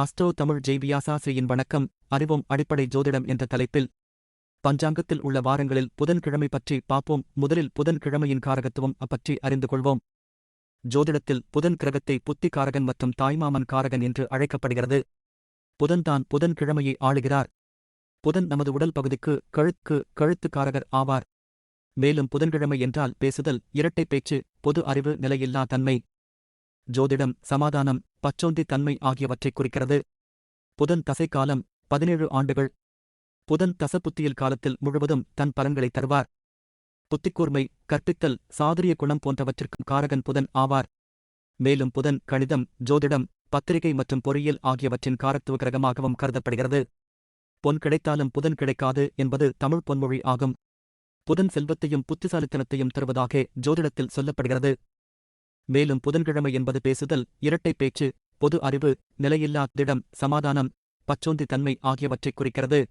ஹஸ்டோ தமிழ் ஜெய் வியாசாசிரியின் வணக்கம் அறிவோம் அடிப்படை ஜோதிடம் என்ற தலைப்பில் பஞ்சாங்கத்தில் உள்ள வாரங்களில் புதன்கிழமை பற்றி பார்ப்போம். முதலில் புதன்கிழமையின் காரகத்துவம் அப்பற்றி அறிந்து கொள்வோம். ஜோதிடத்தில் புதன் கிரகத்தை புத்திகாரகன் மற்றும் தாய்மாமன் காரகன் என்று அழைக்கப்படுகிறது. புதன்தான் புதன்கிழமையை ஆளுகிறார். புதன் நமது உடல் பகுதிக்கு கழுத்து கழுத்துக்காரகர் ஆவார். மேலும் புதன்கிழமை என்றால் பேசுதல் இரட்டை பேச்சு பொது அறிவு நிலையில்லா தன்மை. ஜோதிடம் சமாதானம் தன்மை ஆகியவற்றைக் குறிக்கிறது. புதன் தசைக்காலம் பதினேழு ஆண்டுகள். புதன் தசப்புத்தியல் காலத்தில் முழுவதும் தன் பலன்களைத் தருவார். புத்திக்கூர்மை கற்பித்தல் சாதுரிய குணம் போன்றவற்றிற்கும் காரகன் புதன் ஆவார். மேலும் புதன் கணிதம் ஜோதிடம் பத்திரிகை மற்றும் பொறியியல் ஆகியவற்றின் காரத்துவ கிரகமாகவும் கருதப்படுகிறது. பொன் கிடைத்தாலும் புதன் கிடைக்காது என்பது தமிழ் பொன்மொழி ஆகும். புதன் செல்வத்தையும் புத்திசாலித்தனத்தையும் தருவதாக ஜோதிடத்தில் சொல்லப்படுகிறது. மேலும் புதன்கிழமை என்பது பேசுதல் இரட்டை பேச்சு பொது அறிவு நிலையில்லா திடம் சமாதானம் பச்சோந்தி தன்மை ஆகியவற்றைக் குறிக்கிறது.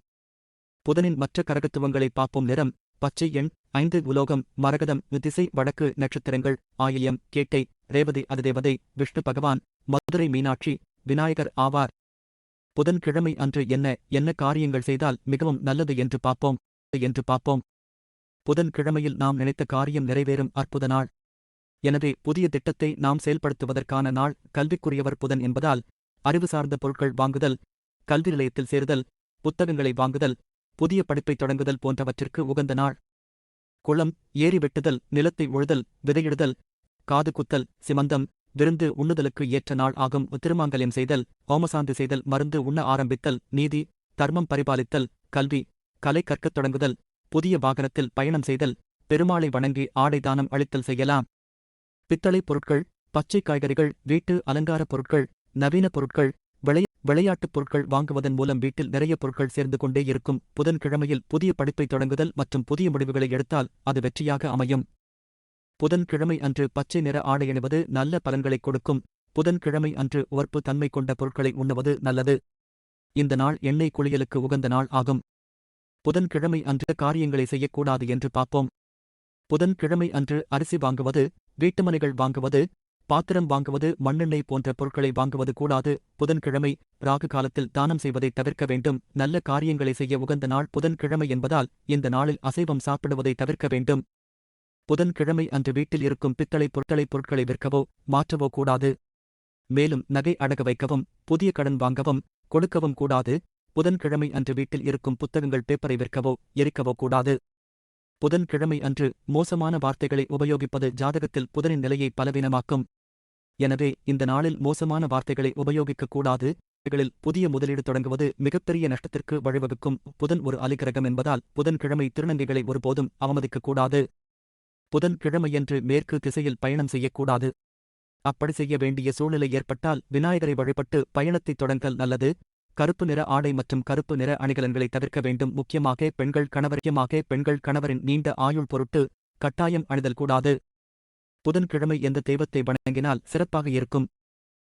புதனின் மற்ற கரகத்துவங்களை பார்ப்போம். நிறம் பச்சை எண் ஐந்து உலோகம் மரகதம் திசை வடக்கு நட்சத்திரங்கள் ஆயில்யம் கேட்டை ரேவதி அதிதேவதை விஷ்ணு பகவான் மதுரை மீனாட்சி விநாயகர் ஆவார். புதன்கிழமை அன்று என்ன என்ன காரியங்கள் செய்தால் மிகவும் நல்லது என்று பார்ப்போம். என்று பார்ப்போம். புதன்கிழமையில் நாம் நினைத்த காரியம் நிறைவேறும் அற்புத நாள். எனவே புதிய திட்டத்தை நாம் செயல்படுத்துவதற்கான நாள் கல்விக்குரியவர் புதன் என்பதால் அறிவு சார்ந்த பொருட்கள் வாங்குதல் கல்வி நிலையத்தில் சேருதல் புத்தகங்களை வாங்குதல் புதிய படிப்பை தொடங்குதல் போன்றவற்றிற்கு உகந்த நாள். குளம் ஏரி வெட்டுதல் நிலத்தை உழுதல் விதையிடுதல் காது குத்தல் சிமந்தம் விருந்து உண்ணுதலுக்கு ஏற்ற நாள் ஆகும். திருமாங்கல்யம் செய்தல் ஓமசாந்தி செய்தல் மருந்து உண்ண ஆரம்பித்தல் நீதி தர்மம் பரிபாலித்தல் கல்வி கலை கற்கத் தொடங்குதல் புதிய வாகனத்தில் பயணம் செய்தல் பெருமாளை வணங்கி ஆடை தானம் அளித்தல் செய்யலாம். பித்தளை பொருட்கள் பச்சை காய்கறிகள் வீட்டு அலங்கார பொருட்கள் நவீன பொருட்கள் விளை விளையாட்டுப் பொருட்கள் வாங்குவதன் மூலம் வீட்டில் நிறைய பொருட்கள் சேர்ந்து கொண்டே இருக்கும். புதன்கிழமையில் புதிய படிப்பை தொடங்குதல் மற்றும் புதிய முடிவுகளை எடுத்தால் அது வெற்றியாக அமையும். புதன்கிழமை அன்று பச்சை நிற ஆடை அணிவது நல்ல பலன்களைக் கொடுக்கும். புதன்கிழமை அன்று உவர்ப்பு தன்மை கொண்ட பொருட்களை உண்ணுவது நல்லது. இந்த நாள் எண்ணெய் குளியலுக்கு உகந்த நாள் ஆகும். புதன்கிழமை அன்று காரியங்களை செய்யக்கூடாது என்று பார்ப்போம். புதன்கிழமை அன்று அரிசி வாங்குவது வீட்டுமனைகள் வாங்குவது பாத்திரம் வாங்குவது மண்ணெண்ணெய் போன்ற பொருட்களை வாங்குவது கூடாது. புதன்கிழமை ராகு காலத்தில் தானம் செய்வதை தவிர்க்க வேண்டும். நல்ல காரியங்களை செய்ய உகந்த நாள் புதன்கிழமை என்பதால் இந்த நாளில் அசைவம் சாப்பிடுவதை தவிர்க்க வேண்டும். புதன்கிழமை அன்று வீட்டில் இருக்கும் பித்தளை பொருட்களை பொருட்களை விற்கவோ மாற்றவோ கூடாது. மேலும் நகை அடக வைக்கவும் புதிய கடன் வாங்கவும் கொடுக்கவும் கூடாது. புதன்கிழமை அன்று வீட்டில் இருக்கும் புத்தகங்கள் பேப்பரை விற்கவோ எரிக்கவோ கூடாது. புதன்கிழமை அன்று மோசமான வார்த்தைகளை உபயோகிப்பது ஜாதகத்தில் புதனின் நிலையை பலவீனமாக்கும். எனவே இந்த நாளில் மோசமான வார்த்தைகளை உபயோகிக்கக்கூடாது கூடாது. புதிய முதலீடு தொடங்குவது மிகப்பெரிய நஷ்டத்திற்கு வழிவகுக்கும். புதன் ஒரு அலிகிரகம் என்பதால் புதன்கிழமை திருநங்கைகளை ஒருபோதும் அவமதிக்கக்கூடாது புதன்கிழமையன்று மேற்கு திசையில் பயணம் செய்யக்கூடாது. அப்படி செய்ய வேண்டிய சூழ்நிலை ஏற்பட்டால் விநாயகரை வழிபட்டு பயணத்தை தொடங்கல் நல்லது. கருப்பு நிற ஆடை மற்றும் கருப்பு நிற அணிகலன்களை தவிர்க்க வேண்டும். முக்கியமாக பெண்கள் கணவரியமாக பெண்கள் கணவரின் நீண்ட ஆயுள் பொருட்டு கட்டாயம் அணிதல் கூடாது. புதன்கிழமை எந்த தெய்வத்தை வணங்கினால் சிறப்பாக இருக்கும்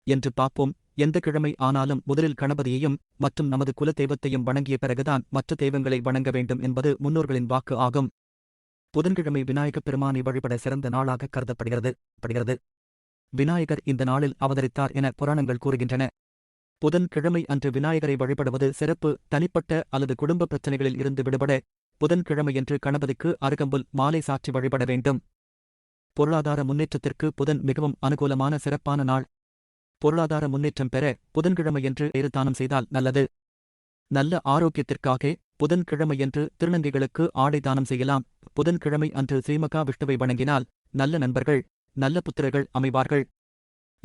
என்று பார்ப்போம். எந்த கிழமை ஆனாலும் முதலில் கணபதியையும் மற்றும் நமது குல தெய்வத்தையும் வணங்கிய பிறகுதான் மற்ற தெய்வங்களை வணங்க வேண்டும் என்பது முன்னோர்களின் வாக்கு ஆகும். புதன்கிழமை விநாயகப் பெருமானை வழிபட சிறந்த நாளாக கருதப்படுகிறது. படுகிறது. விநாயகர் இந்த நாளில் அவதரித்தார் என புராணங்கள் கூறுகின்றன. புதன்கிழமை அன்று விநாயகரை வழிபடுவது சிறப்பு தனிப்பட்ட அல்லது குடும்ப பிரச்சனைகளில் இருந்து விடுபட புதன்கிழமையன்று கணபதிக்கு அருகம்புல் மாலை சாற்றி வழிபட வேண்டும். பொருளாதார முன்னேற்றத்திற்கு புதன் மிகவும் அனுகூலமான சிறப்பான நாள். பொருளாதார முன்னேற்றம் பெற புதன்கிழமையன்று வேறு தானம் செய்தால் நல்லது. நல்ல ஆரோக்கியத்திற்காக புதன்கிழமையன்று திருநங்கைகளுக்கு ஆடை தானம் செய்யலாம். புதன்கிழமை அன்று ஸ்ரீமகா விஷ்ணுவை வணங்கினால் நல்ல நண்பர்கள் நல்ல புத்திரர்கள் அமைவார்கள்.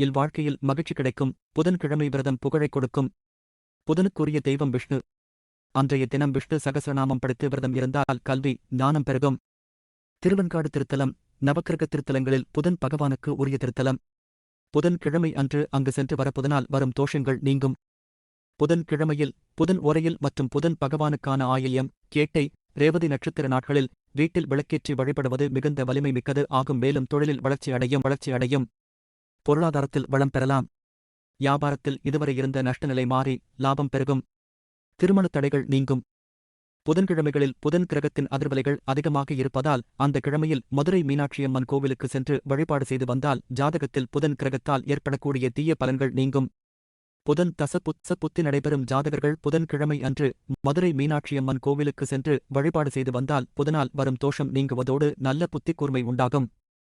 இல்வாழ்க்கையில் மகிழ்ச்சி கிடைக்கும். புதன்கிழமை விரதம் புகழைக் கொடுக்கும். புதனுக்குரிய தெய்வம் விஷ்ணு. அன்றைய தினம் விஷ்ணு சகசரநாமம் படித்து விரதம் இருந்தால் கல்வி ஞானம் பெருகும். திருவன்காடு திருத்தலம் நவக்கிரக திருத்தலங்களில் புதன் பகவானுக்கு உரிய திருத்தலம். புதன்கிழமை அன்று அங்கு சென்று வர புதனால் வரும் தோஷங்கள் நீங்கும். புதன்கிழமையில் புதன் உரையில் மற்றும் புதன் பகவானுக்கான ஆயில்யம் கேட்டை ரேவதி நட்சத்திர நாட்களில் வீட்டில் விளக்கேற்றி வழிபடுவது மிகுந்த வலிமை மிக்கது ஆகும். மேலும் தொழிலில் வளர்ச்சி அடையும் வளர்ச்சி அடையும். பொருளாதாரத்தில் வளம் பெறலாம். வியாபாரத்தில் இதுவரை இருந்த நஷ்டநிலை மாறி லாபம் பெருகும். திருமணத் தடைகள் நீங்கும். புதன்கிழமைகளில் புதன் கிரகத்தின் அதிர்வலைகள் அதிகமாக இருப்பதால் அந்த கிழமையில் மதுரை மீனாட்சியம்மன் கோவிலுக்கு சென்று வழிபாடு செய்து வந்தால் ஜாதகத்தில் புதன் கிரகத்தால் ஏற்படக்கூடிய தீய பலன்கள் நீங்கும். புதன் தச புத்த புத்தி நடைபெறும் ஜாதகர்கள் புதன்கிழமை அன்று மதுரை மீனாட்சியம்மன் கோவிலுக்கு சென்று வழிபாடு செய்து வந்தால் புதனால் வரும் தோஷம் நீங்குவதோடு நல்ல புத்திக் கூர்மை உண்டாகும்.